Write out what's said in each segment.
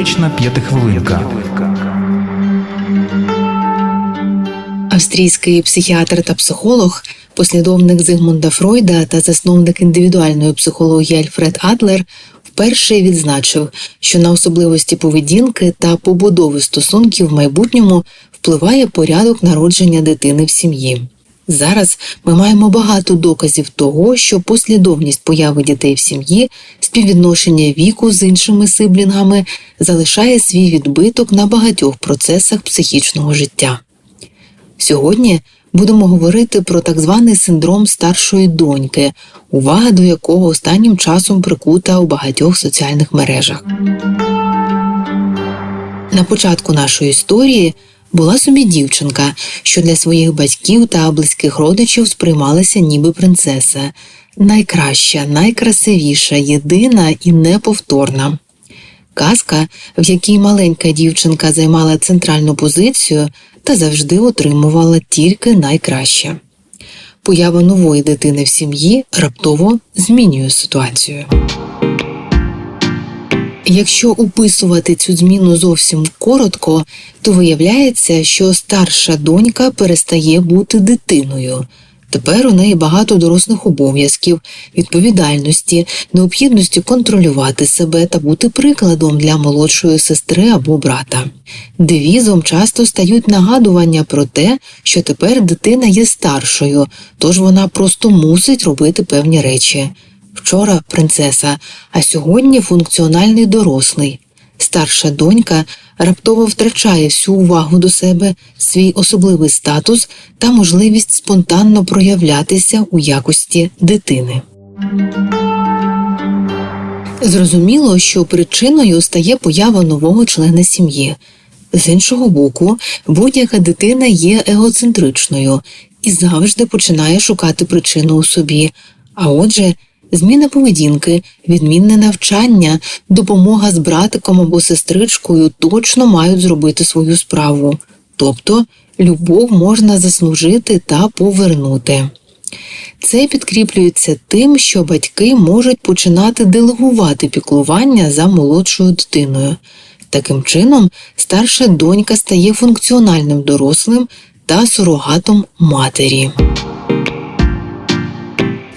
Терапевтична п'ятихвилинка. Австрійський психіатр та психолог, послідовник Зигмунда Фройда та засновник індивідуальної психології Альфред Адлер вперше відзначив, що на особливості поведінки та побудови стосунків в майбутньому впливає порядок народження дитини в сім'ї. Зараз ми маємо багато доказів того, що послідовність появи дітей в сім'ї, співвідношення віку з іншими сиблінгами залишає свій відбиток на багатьох процесах психічного життя. Сьогодні будемо говорити про так званий синдром старшої доньки, увага до якого останнім часом прикута у багатьох соціальних мережах. На початку нашої історії була собі дівчинка, що для своїх батьків та близьких родичів сприймалася ніби принцеса, найкраща, найкрасивіша, єдина і неповторна. Казка, в якій маленька дівчинка займала центральну позицію та завжди отримувала тільки найкраще. Поява нової дитини в сім'ї раптово змінює ситуацію. Якщо описувати цю зміну зовсім коротко, то виявляється, що старша донька перестає бути дитиною. Тепер у неї багато дорослих обов'язків, відповідальності, необхідності контролювати себе та бути прикладом для молодшої сестри або брата. Девізом часто стають нагадування про те, що тепер дитина є старшою, тож вона просто мусить робити певні речі. Вчора принцеса, а сьогодні функціональний дорослий. Старша донька раптово втрачає всю увагу до себе, свій особливий статус та можливість спонтанно проявлятися у якості дитини. Зрозуміло, що причиною стає поява нового члена сім'ї. З іншого боку, будь-яка дитина є егоцентричною і завжди починає шукати причину у собі. А отже, зміна поведінки, відмінне навчання, допомога з братиком або сестричкою точно мають зробити свою справу. Тобто любов можна заслужити та повернути. Це підкріплюється тим, що батьки можуть починати делегувати піклування за молодшою дитиною. Таким чином, старша донька стає функціональним дорослим та сурогатом матері.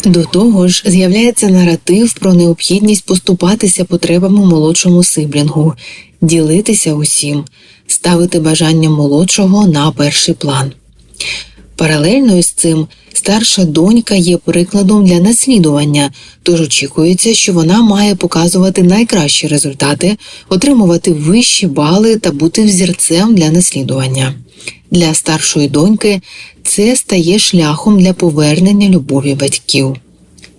До того ж, з'являється наратив про необхідність поступатися потребами молодшому сиблінгу, ділитися усім, ставити бажання молодшого на перший план. Паралельно із цим старша донька є прикладом для наслідування, тож очікується, що вона має показувати найкращі результати, отримувати вищі бали та бути взірцем для наслідування. Для старшої доньки це стає шляхом для повернення любові батьків.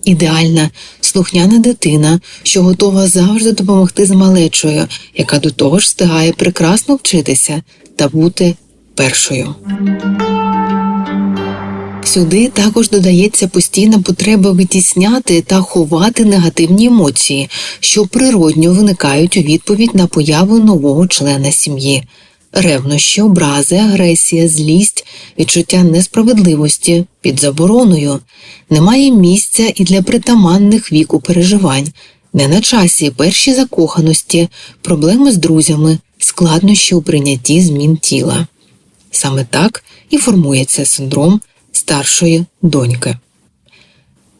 Ідеальна, слухняна дитина, що готова завжди допомогти з малечою, яка до того ж встигає прекрасно вчитися та бути першою. Сюди також додається постійна потреба витісняти та ховати негативні емоції, що природньо виникають у відповідь на появу нового члена сім'ї. Ревнощі, образи, агресія, злість, відчуття несправедливості під забороною. Немає місця і для притаманних віку переживань, не на часі перші закоханості, проблеми з друзями, складнощі у прийнятті змін тіла. Саме так і формується синдром старшої доньки.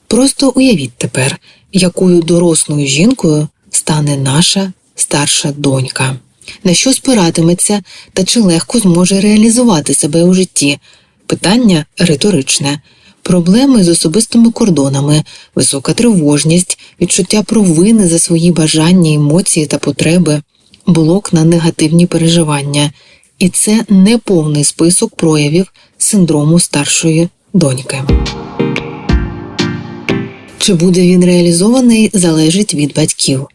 Просто уявіть тепер, якою дорослою жінкою стане наша старша донька, на що спиратиметься та чи легко зможе реалізувати себе у житті. Питання риторичне. Проблеми з особистими кордонами, висока тривожність, відчуття провини за свої бажання, емоції та потреби, блок на негативні переживання, і це не повний список проявів синдрому старшої доньки. Чи буде він реалізований, залежить від батьків.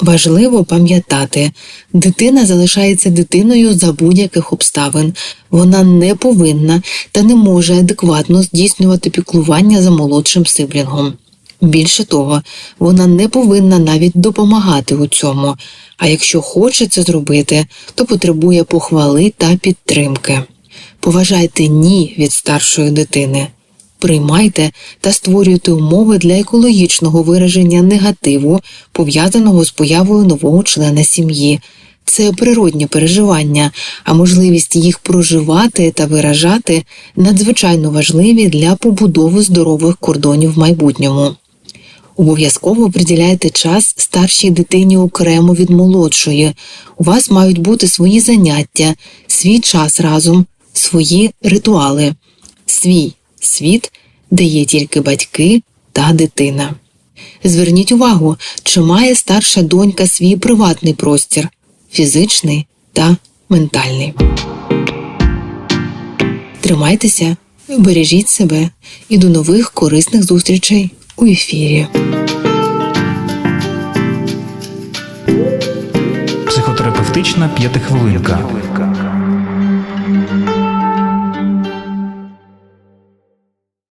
Важливо пам'ятати, дитина залишається дитиною за будь-яких обставин. Вона не повинна та не може адекватно здійснювати піклування за молодшим сиблінгом. Більше того, вона не повинна навіть допомагати у цьому, а якщо хоче це зробити, то потребує похвали та підтримки. Поважайте ні від старшої дитини. Приймайте та створюйте умови для екологічного вираження негативу, пов'язаного з появою нового члена сім'ї. це природні переживання, а можливість їх проживати та виражати надзвичайно важливі для побудови здорових кордонів в майбутньому. Обов'язково приділяйте час старшій дитині окремо від молодшої. У вас мають бути свої заняття, свій час разом, свої ритуали, свій світ, де є тільки батьки та дитина. Зверніть увагу, чи має старша донька свій приватний простір фізичний та ментальний. Тримайтеся, бережіть себе і до нових корисних зустрічей у ефірі. Психотерапевтична п'ятихвилинка.